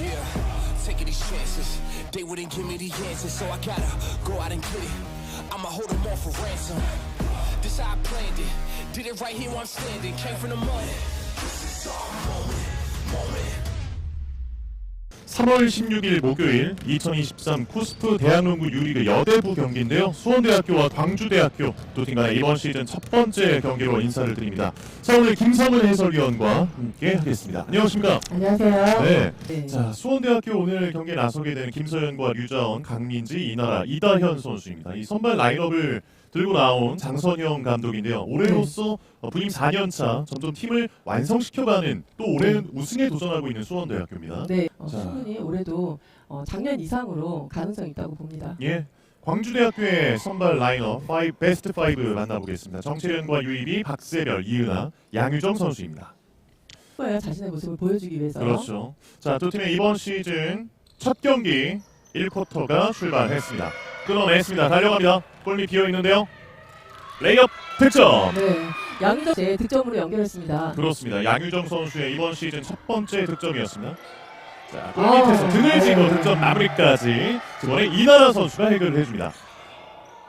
Yeah, taking these chances. They wouldn't give me the answers, so I gotta go out and get it. I'ma hold them all for ransom. This how I planned it. Did it right here where I'm standing. Came from the mud. This is our moment, moment. 3월 16일 목요일 2023 쿠스프 대학농구 유리그 여대부 경기인데요. 수원대학교와 광주대학교 두 팀 간의 이번 시즌 첫 번째 경기로 인사를 드립니다. 자 오늘 김성은 해설위원과 함께 하겠습니다. 안녕하십니까? 안녕하세요. 네. 네. 자 수원대학교 오늘 경기에 나서게 되는 김서현과 류자원, 강민지, 이나라, 이다현 선수입니다. 이 선발 라인업을 들고 나온 장선영 감독인데요. 올해로서 어, 부임 4년차 점점 팀을 완성시켜가는 또 올해는 우승에 도전하고 있는 수원대학교입니다. 네, 어, 자. 충분히 올해도 어, 작년 이상으로 가능성이 있다고 봅니다. 예. 광주대학교의 선발 라인업 5 베스트 5 만나보겠습니다. 정채련과 유일이, 박세별, 이은하, 양유정 선수입니다. 후에 자신의 모습을 보여주기 위해서. 그렇죠. 자, 두 팀의 이번 시즌 첫 경기 1쿼터가 출발했습니다. 끊어냈습니다. 달려갑니다. 골밑 비어 있는데요. 레이업 득점. 네, 양희정 씨의 득점으로 연결했습니다. 그렇습니다. 양유정 선수의 이번 시즌 첫 번째 득점이었습니다. 자, 골밑에서 아, 등을 지고 네. 득점 마무리까지 이번에 이나라 선수가 해결을 해줍니다.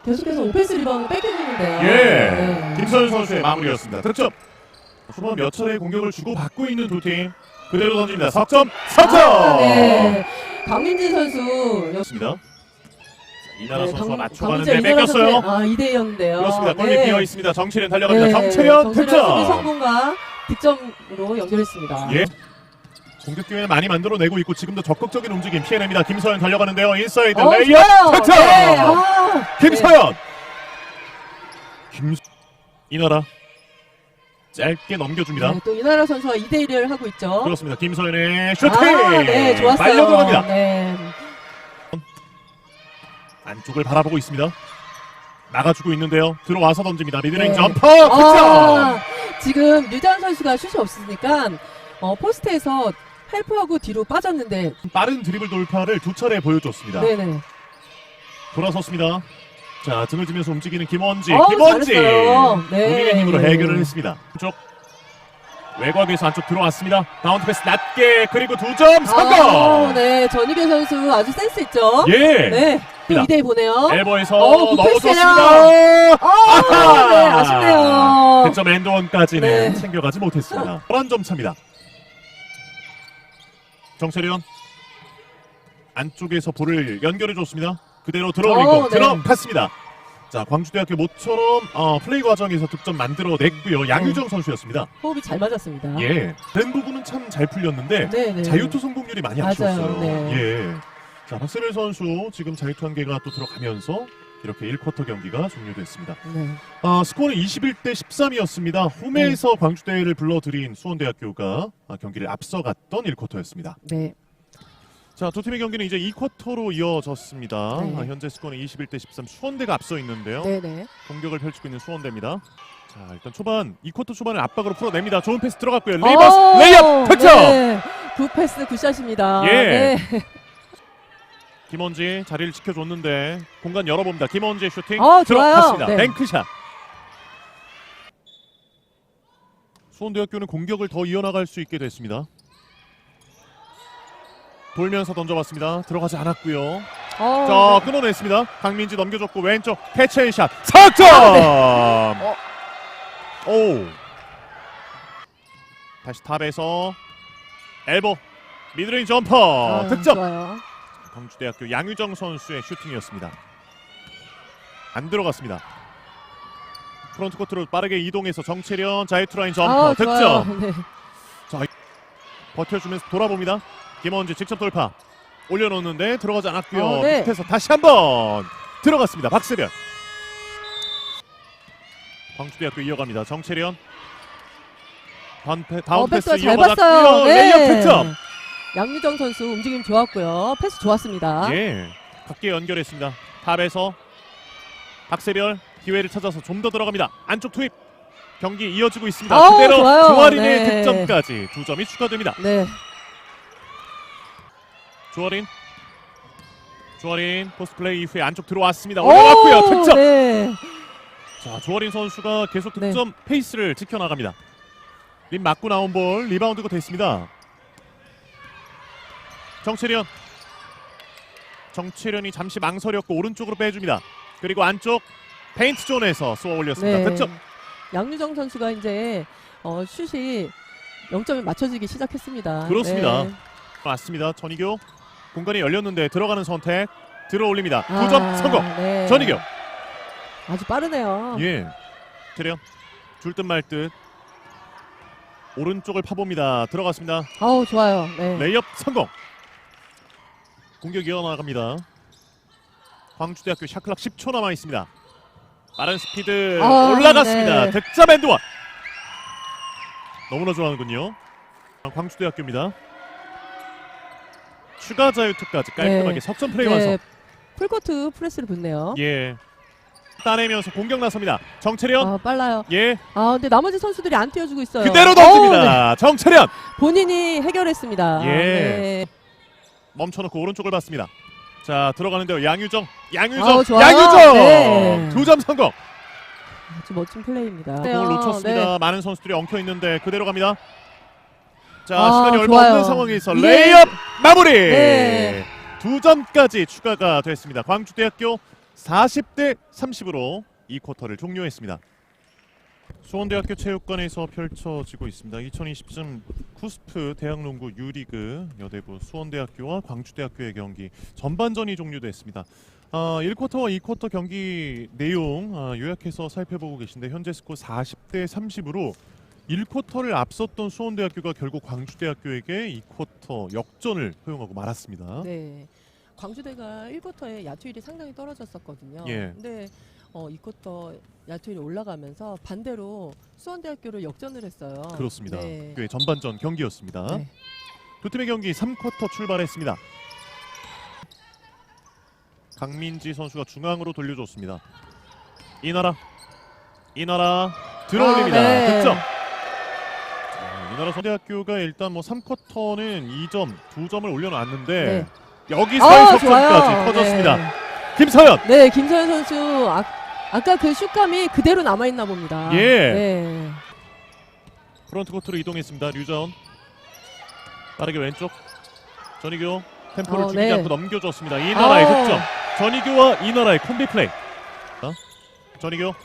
계속해서 오펜스 리바운드 뺏겨주는데요. 예, 네. 김서현 선수의 마무리였습니다. 득점. 후반 몇 차례 공격을 주고 받고 있는 두 팀. 그대로 던집니다. 석점, 석점. 아, 네. 강민진 선수 역- 습니다 이나라 네, 선수가 강- 맞춰가는데 이나라 뺏겼어요. 아, 2대 0인데요. 그렇습니다. 골밑 비어 있습니다. 정채련 달려갑니다. 네, 수비 득점. 성공과 득점으로 연결했습니다. 예. 공격 기회는 많이 만들어내고 있고 지금도 적극적인 움직임 피해냅니다. 김서현 달려가는데요. 인사이드 어, 레이업. 득점. 네, 아, 김서현. 김 이나라 짧게 넘겨줍니다. 네, 또 이나라 선수와 2대 1을 하고 있죠. 그렇습니다. 김서현의 슈팅. 아, 네, 좋았어요. 말려 들어갑니다. 네. 안쪽을 바라보고 있습니다. 나가주고 있는데요. 들어와서 던집니다. 미드레인 네. 점퍼 득점. 아, 지금 류자현 선수가 슛이 없으니까 어, 포스트에서 헬프하고 뒤로 빠졌는데 빠른 드리블 돌파를 두 차례 보여줬습니다. 네네. 돌아섰습니다. 자 등을 지면서 움직이는 김원지. 어우, 김원지. 잘했어요. 네. 본인의 힘으로 해결을 했습니다. 쪽 외곽에서 안쪽 들어왔습니다. 바운드 패스 낮게 그리고 두 점 성공. 아, 네, 전희계 선수 아주 센스 있죠. 예. 네. 또 입니다. 2대2 보네요. 엘보에서 어, 넣어줬습니다. 어, 네, 아쉽네요. 득점 엔드원까지는 네. 챙겨가지 못했습니다. 11점 차입니다. 정채련 안쪽에서 볼을 연결해줬습니다. 그대로 들어올린 어, 공 네. 들어갔습니다. 자 광주대학교 모처럼 어, 플레이 과정에서 득점 만들어냈고요. 양유정 선수였습니다. 호흡이 잘 맞았습니다. 예, 다른 부분은 참 잘 풀렸는데 네, 네. 자유투 성공률이 많이 맞아요. 아쉬웠어요. 네. 예. 자 박세별 선수 지금 자유투 한 개가 또 들어가면서 이렇게 1쿼터 경기가 종료됐습니다. 네. 아, 스코어는 21대 13이었습니다. 홈에서 네. 광주대회를 불러들인 수원대학교가 아, 경기를 앞서갔던 1쿼터였습니다. 네. 자, 두 팀의 경기는 이제 2쿼터로 이어졌습니다. 네. 아, 현재 스코어는 21대 13 수원대가 앞서 있는데요. 네, 네. 공격을 펼치고 있는 수원대입니다. 자, 일단 초반 2쿼터 초반을 압박으로 풀어냅니다. 좋은 패스 들어갔고요. 레이버스 어, 레이업 득점. 네. 굿 패스 굿샷입니다. 예. 네. 김원지 자리를 지켜줬는데 공간 열어봅니다. 김원지의 슈팅 어, 좋아요. 들어갔습니다. 네. 뱅크샷. 수원대학교는 공격을 더 이어나갈 수 있게 됐습니다. 돌면서 던져봤습니다. 들어가지 않았고요. 어, 자 끊어냈습니다. 강민지 넘겨줬고 왼쪽 캐치앤샷 석점. 어. 오. 다시 탑에서 엘보 미드레인 점퍼 아, 득점. 좋아요. 광주대학교 양유정 선수의 슈팅이었습니다. 안 들어갔습니다. 프론트 코트로 빠르게 이동해서 정채련 자유투라인 점퍼 아, 득점. 네. 버텨주면서 돌아봅니다. 김원지 직접 돌파 올려놓는데 들어가지 않았고요. 어, 네. 밑에서 다시 한번 들어갔습니다. 박세별. 광주대학교 이어갑니다. 정채련. 다운, 패, 다운 어, 패스 백도어 잘 이어받았고요. 봤어요. 네. 레이업 득점. 양유정 선수 움직임 좋았고요. 패스 좋았습니다. 예, 각계 연결했습니다. 탑에서 박세별 기회를 찾아서 좀 더 들어갑니다. 안쪽 투입. 경기 이어지고 있습니다. 아우, 그대로 좋아요. 조아린의 네. 득점까지 두 점이 추가됩니다. 네. 조아린. 조아린 포스트 플레이 이후에 안쪽 들어왔습니다. 올라갔고요. 오, 득점. 네. 자, 조아린 선수가 계속 네. 득점 페이스를 지켜나갑니다. 림 맞고 나온 볼 리바운드가 됐습니다. 정채련 정채련이 잠시 망설였고 오른쪽으로 빼줍니다. 그리고 안쪽 페인트 존에서 쏘아 올렸습니다. 득점. 네. 양유정 선수가 이제 어, 슛이 0점에 맞춰지기 시작했습니다. 그렇습니다. 네. 맞습니다. 전이교 공간이 열렸는데 들어가는 선택 들어 올립니다. 아, 9점 성공. 네. 전이교. 아주 빠르네요. 예. 채련 줄듯 말듯 오른쪽을 파봅니다. 들어갔습니다. 아우 좋아요. 네. 레이업 성공. 공격 이어나갑니다. 광주대학교 샤클락 10초 남아 있습니다. 빠른 스피드 아, 올라갔습니다. 네. 득점 엔드원. 너무나 좋아하는군요. 광주대학교입니다. 추가 자유투까지 깔끔하게 네. 석점 플레이 완성. 네. 풀코트 프레스를 붙네요. 예. 따내면서 공격 나섭니다. 정채련. 아 빨라요. 예. 아 근데 나머지 선수들이 안 뛰어주고 있어요. 그대로 던집니다. 네. 정채련. 본인이 해결했습니다. 예. 네. 멈춰놓고 오른쪽을 봤습니다. 자 들어가는데요. 양유정, 양유정, 아우, 좋아요. 양유정 네. 두 점 성공. 아주 멋진 플레이입니다. 공을 놓쳤습니다. 네. 많은 선수들이 엉켜 있는데 그대로 갑니다. 자 아, 시간이 얼마 좋아요. 없는 상황에서 예. 레이업 마무리. 네. 두 점까지 추가가 됐습니다. 광주대학교 40대 30으로 이 쿼터를 종료했습니다. 수원대학교 체육관에서 펼쳐지고 있습니다. 2020년 쿠스프 대학농구 유리그 여대부 수원대학교와 광주대학교의 경기 전반전이 종료됐습니다. 아, 1쿼터와 2쿼터 경기 내용 아, 요약해서 살펴보고 계신데 현재 스코어 40대 30으로 1쿼터를 앞섰던 수원대학교가 결국 광주대학교에게 2쿼터 역전을 허용하고 말았습니다. 네. 광주대가 1쿼터에 야투율이 상당히 떨어졌었거든요. 예. 근데 어, 2쿼터 야투율이 올라가면서 반대로 수원대학교를 역전을 했어요. 그렇습니다. 네. 꽤 전반전 경기였습니다. 네. 두 팀의 경기 3쿼터 출발했습니다. 강민지 선수가 중앙으로 돌려줬습니다. 이나라, 이나라 들어올립니다. 아, 네. 득점. 자, 이나라 선대학교가 일단 뭐 3쿼터는 2점, 2점을 올려놨는데 네. 여기서 아, 석점까지 좋아요. 터졌습니다. 네. 김서연, 네, 김서현 선수 아, 아까 그 슛감이 그대로 남아 있나 봅니다. 예. 네. 프론트 코트로 이동했습니다. 류전 빠르게 왼쪽 전희교 템포를 어, 죽이지 네. 않고 넘겨줬습니다. 이나라의 아우. 득점. 전희교와 이나라의 콤비 플레이. 자, 전희교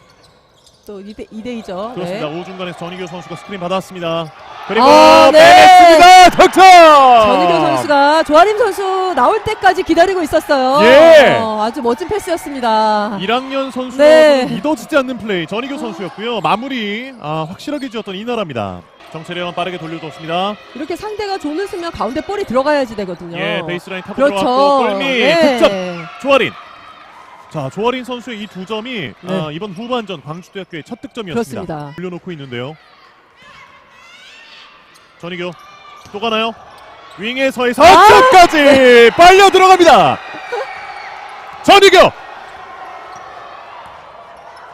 또 2대 2대 2죠. 그렇습니다. 네. 오중간에서 전희교 선수가 스크린 받았습니다. 그리고 아, 네. 빼냈습니다. 득점. 전희교 선수가 조아림 선수 나올 때까지 기다리고 있었어요. 예. 어, 아주 멋진 패스였습니다. 1학년 선수 네. 믿어지지 않는 플레이 전희교 선수였고요. 마무리 아, 확실하게 지었던 이나라입니다. 정채련 빠르게 돌려줬습니다. 이렇게 상대가 존을 쓰면 가운데 볼이 들어가야지 되거든요. 예, 베이스라인 타고 그렇죠. 들어갔고 골미 네. 득점. 조아린. 자, 조아린 선수의 이 두 점이 네. 아, 이번 후반전 광주대학교의 첫 득점이었습니다. 그렇습니다. 올려놓고 있는데요. 전희교 또 가나요? 윙에서의 아! 석점까지 네. 빨려 들어갑니다. 전희교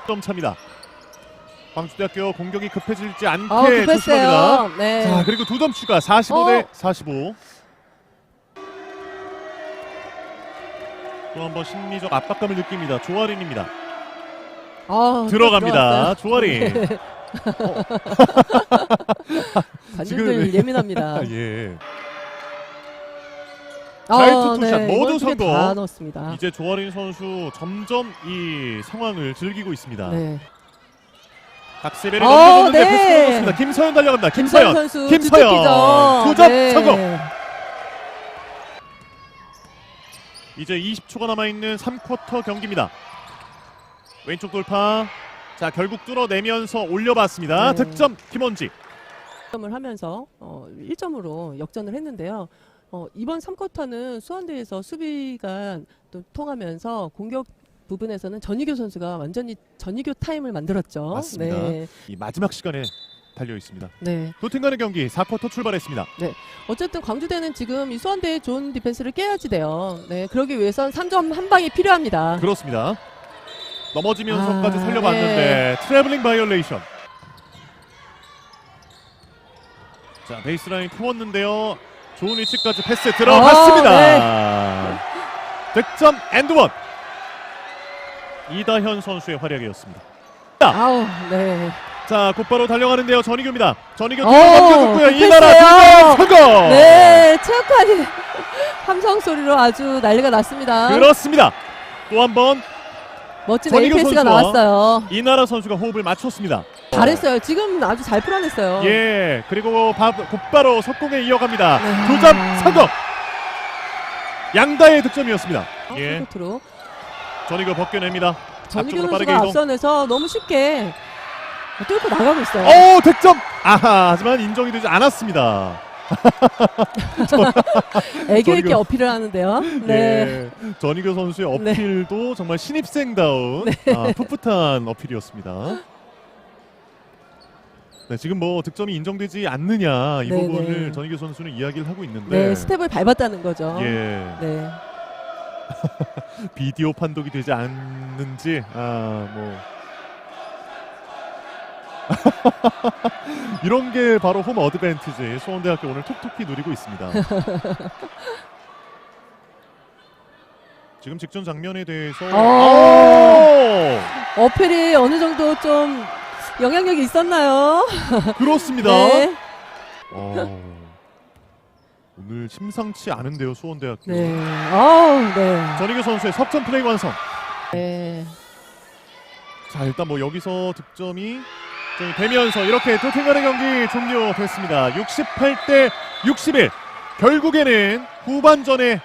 점 차입니다. 광주대학교 공격이 급해질지 않게 아, 조심합니다. 급했어요. 네. 자 그리고 두 점 추가 45대 어. 45. 또 한 번 심리적 압박감을 느낍니다. 조아린입니다. 아, 들어갑니다. 조아린. 관중들 지금- 예민합니다. 예. 아, 자유투 투샷 모두 성공. 다 넣었습니다. 이제 조아린 선수 점점 이 상황을 즐기고 있습니다. 네. 박세벨이 어, 넘겨줬는데 네. 패스 걸었습니다. 김서연 달려갑니다. 김서현 김서연. 선수. 주특기죠. 두점 네. 성공. 이제 20초가 남아 있는 3쿼터 경기입니다. 왼쪽 돌파. 자 결국 뚫어내면서 올려봤습니다. 네. 득점 김원지. 점을 하면서 어, 1점으로 역전을 했는데요. 어, 이번 3쿼터는 수원대에서 수비가 또 통하면서 공격 부분에서는 전희교 선수가 완전히 전희교 타임을 만들었죠. 맞습니다. 네. 이 마지막 시간에 달려 있습니다. 네. 두팀 간의 경기 4쿼터 출발했습니다. 어쨌든 광주대는 지금 이 수원대의 좋은 디펜스를 깨야지 돼요. 네. 그러기 위해선 3점 한 방이 필요합니다. 그렇습니다. 넘어지면서까지 아, 살려봤는데 트래블링 바이올레이션. 자 베이스라인 품었는데요. 좋은 위치까지 패스 들어갔습니다. 아, 득점 앤드원. 이다현 선수의 활약이었습니다. 아우, 네. 자 곧바로 달려가는데요. 전희교입니다. 전희교 어, 뒤로 넘겨줬고요. 그 이나라. 득점 성공. 네, 체육관이 함성 소리로 아주 난리가 났습니다. 그렇습니다. 또 한 번 멋진 선수와- 나왔어요. 이나라 선수가 호흡을 맞췄습니다. 잘했어요. 지금 아주 잘 풀어냈어요. 예, 그리고 바, 곧바로 석공에 이어갑니다. 네. 두점 성공. 양다의 득점이었습니다. 예, 풀코트로 전이거 벗겨냅니다. 전희규 앞쪽으로 빠르게 선수가 이동. 앞선에서 너무 쉽게 뚫고 나가고 있어요. 오, 득점. 아하, 하지만 인정이 되지 않았습니다. 애교 있게 전희규- 어필을 하는데요. 네. 예, 전이교 선수의 어필도 정말 신입생다운 네. 아, 풋풋한 어필이었습니다. 네, 지금 뭐 득점이 인정되지 않느냐 이 네, 부분을 네. 전희교 선수는 이야기를 하고 있는데 네, 스텝을 밟았다는 거죠. 예, 네. 비디오 판독이 되지 않는지 아뭐 이런 게 바로 홈 어드밴티지 수원대학교 오늘 톡톡히 누리고 있습니다. 지금 직전 장면에 대해서 어. 오! 어필이 어느 정도 좀 영향력이 있었나요? 그렇습니다. 네. 어, 오늘 심상치 않은데요 수원대학교. 네. 어우, 네. 전희교 선수의 석점 플레이 완성. 네. 자 일단 뭐 여기서 득점이 좀 되면서 이렇게 토팅간의 경기 종료됐습니다. 68대 61. 결국에는 후반전에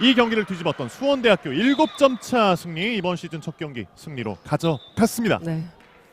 이 경기를 뒤집었던 수원대학교 7점 차 승리 이번 시즌 첫 경기 승리로 가져갔습니다. 네.